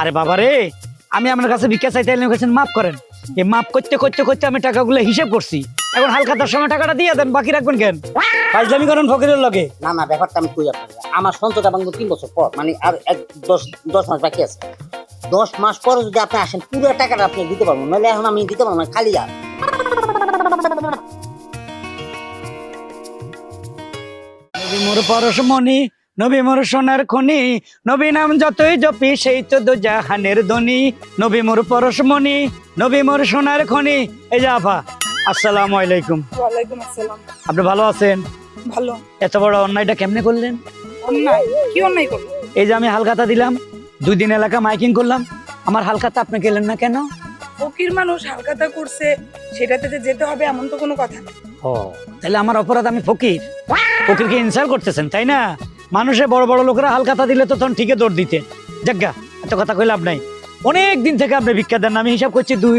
আরে বাবা রে আমি আপনার কাছে ভিক্ষা চাইতে এলাম কাছে মাফ করেন। এই মাফ করতে করতে করতে আমি টাকাগুলো হিসেব করছি। এখন হালকাতার সময় টাকাটা দিয়ে দেন বাকি রাখবেন কেন? ফাইজলামি করেন ফকিরের লগে। না না ব্যাপারটা আমি কই আপনাকে? আমার সঞ্চয়টা ভাঙবো তিন বছর পর মানে আর এক দশ দশ মাস বাকি আছে। দশ মাস পরে যদি আপনি আসেন পুরো টাকাটা আপনি দিতে পারব। নাহলে এখন আমি দিতে পারব না খালি আর। মোর পরশমণি নবী মোর সোনার খনি নবী নাম যতই জপি সেই তো জাহানের ধ্বনি। নবী মোর পরশমণি নবী মোর সোনার খনি। এই যে আফা আসসালামু আলাইকুম। ওয়ালাইকুম আসসালাম। আপনি ভালো আছেন? ভালো। এত বড় অন্যায়টা কেমনে করলেন? অন্যায়? কি অন্যায় করল এই যে আমি হালকাতা দিলাম দুই দিন এলাকা মাইকিং করলাম। আমার হালকাতা আপনি গেলেন না কেন? ফকির মানুষ হালকাতা করছে সেটাতে যে যেতে হবে এমন তো কোনো কথা নেই। ও তাহলে আমার অপরাধ আমি ফকির? ফকিরকে ইনসাল্ট করতেছেন তাই না? মানুষে বড় বড় লোকেরা হালকাতা দিলে তো তখন ঠিকই দৌড় দিতে। জাগা এত কথা কই লাভ নাই। অনেক দিন থেকে আপনি ভিক্ষা দেন আমি হিসাব করছি দুই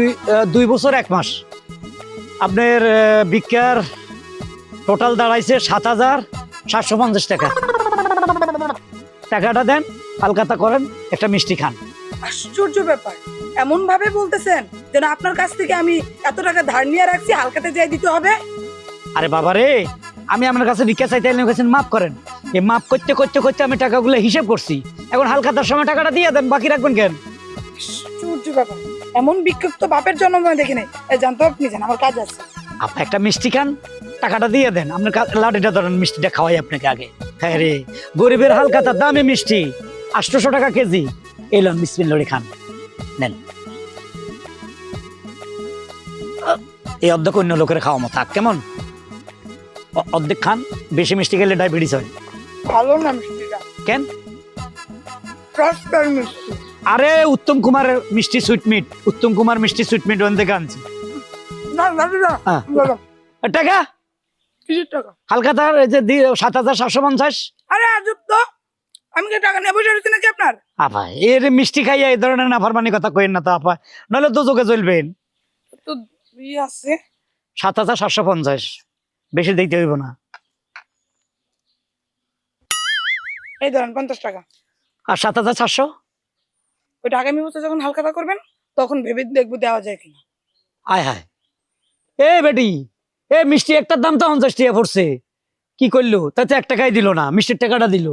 দুই বছর এক মাস। আপনার ভিক্ষার টোটাল দাঁড়াইছে সাত হাজার সাতশো পঞ্চাশ টাকা। টাকাটা দেন হালকাতা করেন একটা মিষ্টি খান। আশ্চর্য ব্যাপার। এমন ভাবে বলতেছেন যেন আপনার কাছ থেকে আমি এত টাকা ধার নিয়ে রাখছি হালকাতে যাই দিতে হবে? আরে বাবা রে আমি আপনার কাছে ভিক্ষা চাইতে এলাম মাফ করেন। এই মাফ করতে করতে করতে আমি টাকাগুলো হিসেব করছি। এখন হালকাতার সময় টাকাটা দিয়ে দেন বাকি রাখবেন কেন? এমন বিক্ষোভ বাপের জন্ম আমি দেখি নাই। জানতো আপনি জান আমার কাজ আছে। আপনি একটা মিষ্টি খান টাকাটা দিয়ে দেন। আপনার কা- লাঠিটা ধরেন মিষ্টিটা খাওয়াই আপনাকে আগে। হ্যাঁ রে গরিবের হালকাতা দামে মিষ্টি আটশোশো টাকা কেজি। এলন লড়ি খান। নেন। এই অর্ধেক অন্য লোকের খাওয়া মতো কেমন? অর্ধেক খান বেশি মিষ্টি খেলে ডায়াবেটিস হয়। ভালো না মিষ্টিটা কেন? মিষ্টি। আরে উত্তম কুমারের মিষ্টি সুইটমিট উত্তম কুমার মিষ্টি সুইটমিট ওখান থেকে আনছি না না না হ্যাঁ। বলো, টাকা? কিসের টাকা? যে সাত হাজার সাতশো পঞ্চাশ। আরে আজব তো। আমি কি টাকা বসে রয়েছি নাকি আপনার? আপা এর মিষ্টি খাইয়া এই ধরনের নাফারমানি কথা কইেন না তো আপা। নইলে দুযোগে চলবেন তো আছে। সাত হাজার সাতশো পঞ্চাশ। বেশি দিতে হইব না। এই ধরেন পঞ্চাশ টাকা। আর সাত হাজার চারশো? ওইটা আগামী বছর যখন হালকাতা করবেন তখন ভেবে দেখব দেওয়া যায় কিনা। আয় হায়। এ বেটি এ মিষ্টি একটার দাম তো পঞ্চাশ টাকা পড়ছে। কি করল? তাতে এক টাকাই দিল না মিষ্টির টাকাটা দিল।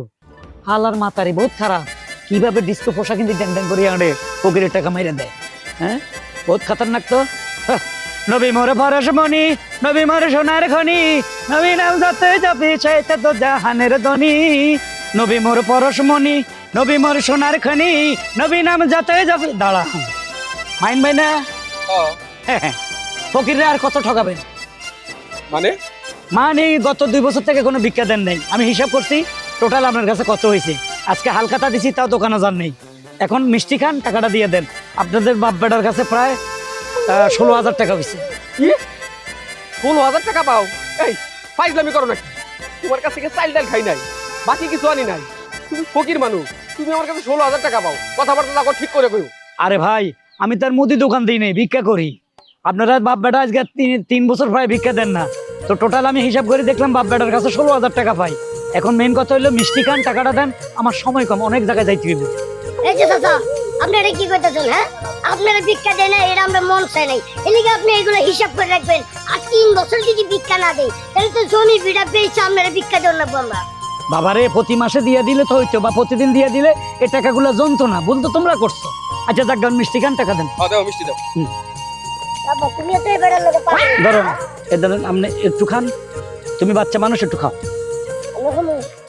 হালার মাতারি বহুত খারাপ। কীভাবে ডিস্কো পোশাক কিন্তু ড্যাং ড্যাং করে আনে ফকিরের টাকা মাইরে দেয় হ্যাঁ? বহুত খাতারনাক তো। হাহ। নবী মোরে মনি নবী মোরে সোনার খনি নবী নাম যতে যাবি চাইতে তো জাহানের ধনি নবী মোর পরশ মনি নবী মোর সোনার খনি নবী নাম যাতে যাবি। দাঁড়া। মাইন ভাই না? হ্যাঁ, ফকিররা আর কত ঠকাবেন? মানে? মানে গত দুই বছর থেকে কোনো ভিক্ষা দেন নাই। আমি হিসাব করছি টোটাল আপনার কাছে কত হয়েছে? আজকে হালকাতা দিছি তাও দোকানে যান নেই। এখন মিষ্টি খান টাকাটা দিয়ে দেন। আপনাদের বাপ বেটার কাছে প্রায় ষোলো হাজার টাকা হয়েছে। ষোলো হাজার টাকা পাও? এই ফাইজলামি করো নাকি? তোমার কাছ থেকে চাইল ডাল খাই নাই। বাকি কিছু আনি নাই। তুমি ফকির মানুষ তুমি আমার কাছে ষোলো হাজার টাকা পাও। কথাবার্তা দেখো ঠিক করে কইও। আরে ভাই আমি তার মুদি দোকান দিই নেই ভিক্ষা করি। আপনারা বাপ বেটা আজকে তিন তিন বছর প্রায় ভিক্ষা দেন না। তো টোটাল আমি হিসাব করে দেখলাম বাপ বেটার কাছে ষোলো হাজার টাকা পাই। এখন মেন কথা হলো মিষ্টি খান টাকাটা দেন আমার সময় কম অনেক জায়গায় যাইতে হইব। এই যে চাচা আপনারা কি করতেছেন হ্যাঁ? আপনারা ভিক্ষা দেয় না এরা আমরা মন চাই নাই। এদিকে আপনি এগুলো হিসাব করে রাখবেন। আর তিন বছর যদি ভিক্ষা না দেয় তাহলে তো জমির বিটা পেয়েছে আপনারা ভিক্ষা দেওয়ার লাগবো আমরা বাবারে প্রতি মাসে দিয়ে দিলে তো হইতো বা প্রতিদিন দিয়ে দিলে এই টাকাগুলো জমতো না ভুল তো তোমরা করছ। আচ্ছা যাক গান মিষ্টি খান টাকা দেন। হ্যাঁ দাও মিষ্টি দাও। ধরো এ ধরেন আপনি একটু খান তুমি বাচ্চা মানুষ একটু খাও।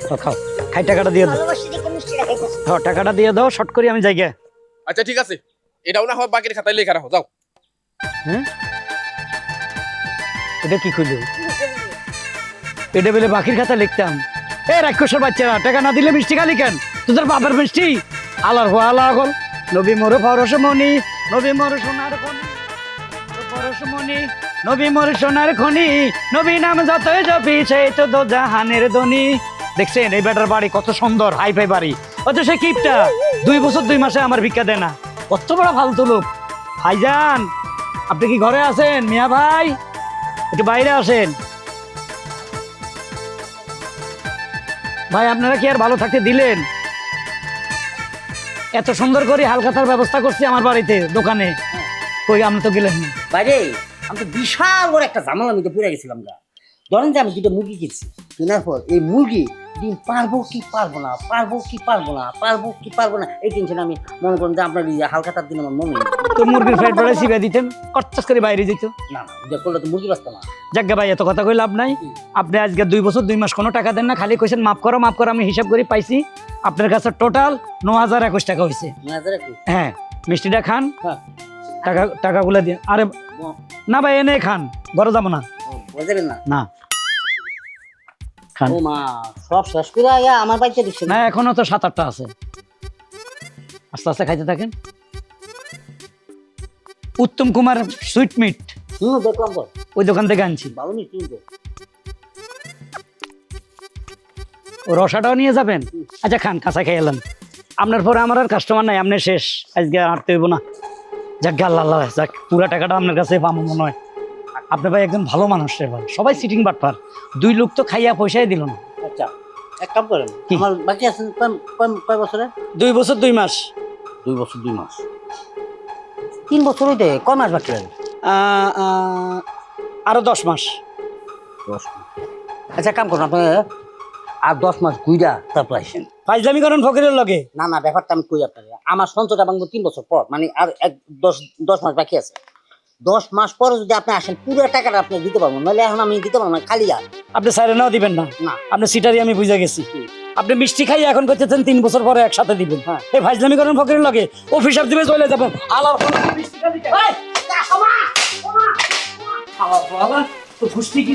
খাও, খাও খাই টাকাটা দিয়ে দাও। হ্যাঁ টাকাটা দিয়ে দাও শর্ট করি আমি যাই আচ্ছা ঠিক আছে। এটাও না হয় বাকির খাতায় লেখা রাখো যাও। এটা কি খুঁজো এটা বলে বাকির খাতা লিখতাম। এ রাক্ষসের বাচ্চারা, টাকা না দিলে মিষ্টি খালি কেন? তোদের বাবার মিষ্টি? আলার হো আলা গল নবী মোর পরশমণি নবী মোর সোনার খনি। পরশমণি নবী মোর সোনার খনি। নবী নাম যতই জপি, সেই তো জাহানের ধনি দেখছেন, এই বেটার বাড়ি কত সুন্দর হাই ফাই বাড়ি। অত সে কিপটা দুই বছর, দুই মাসে আমার ভিক্ষা দেয় না। কত বড় ফালতু লোক। ভাইজান, আপনি কি ঘরে আছেন? মিয়া ভাই, একটু বাইরে আসেন। ভাই, আপনারা কি আর ভালো থাকতে দিলেন? এত সুন্দর করে হালখাতার ব্যবস্থা করছি আমার বাড়িতে, দোকানে। কই, আপনি তো গেলেন না। বাইরে আমি তো বিশাল বড় একটা ঝামেলা আমি তো পড়ে গেছিলাম গা। ধরেন যে আমি দুটো মুরগি কিনছি। কেনার পর এই মুরগি ডিম পারব কি পারব না, পারব কি পারব না, পারব কি পারব না, এই টেনশন আমি মনে করেন যে আপনার এই হালখাতার দিন আমার মনে নেই। তো মুরগির ফ্যাট সিবে দিতেন কচ্চাস করে বাইরে যেত। না না করলে তো মুরগি বাঁচতো না। যাজ্ঞা ভাই এত কথা কই লাভ নাই। আপনি আজকে দুই বছর দুই মাস কোনো টাকা দেন না খালি কইছেন মাফ করো মাফ করো আমি হিসাব করে পাইছি। আপনার কাছে টোটাল ন হাজার একুশ টাকা হয়েছে। হ্যাঁ মিষ্টিটা খান। হ্যাঁ। টাকা টাকাগুলো দিয়ে আরে না ভাই এনে খান ঘরে যাব না। না? না। খান। সব শেষ করে আমার দিচ্ছে না এখনও তো সাত আটটা আছে। আস্তে আস্তে খাইতে থাকেন। Uttam Kumar sweet meat. হুম দেখলাম তো ওই দোকান থেকে আনছি। ভালো নি কিন্তু রসাটাও নিয়ে যাবেন? আচ্ছা খান কাঁচা খেয়ে এলাম আপনার পরে আমার আর কাস্টমার নাই আপনি শেষ। আজকে হাঁটতে হইব না। যাক গে আল্লাহ যাক পুরা টাকাটা আপনার কাছে পাবো মনে হয়। আপনি ভাই একদম ভালো মানুষ রে ভাই। সবাই সিটিং বাটপার দুই লোক তো খাইয়া পয়সাই দিল না। আচ্ছা এক কাম করেন? আমার বাকি আছেন কয় বছরে দুই বছর দুই মাস। দুই বছর দুই মাস। তিন বছর হইতে কয় মাস বাকি লাগে আরও দশ মাস। দশ আচ্ছা কাম করুন আপনি আর দশ মাস ঘুইরা তারপর আসেন। ফাইজলামি করেন ফকিরের লগে। না না ব্যাপারটা আমি কই আপনাকে? আমার সঞ্চয়টা ভাঙবো তিন বছর পর মানে আর এক দশ দশ মাস বাকি আছে। দশ মাস পরে যদি আপনি আসেন পুরো টাকাটা আপনি দিতে পারব নাহলে এখন আমি দিতে পারব না খালি আর। আপনি সাইরে নাও দিবেন না। না। আপনি সিটারি আমি বুঝে গেছি। আপনি মিষ্টি খাইয়ে এখন করতেছেন তিন বছর পরে একসাথে দিবেন। হ্যাঁ। এই ফাইজলামি করেন ফকরের লগে। অফিস দিবে চলে যাবেন। আলাপ মিষ্টি খাবি তো ফুষ্টি কি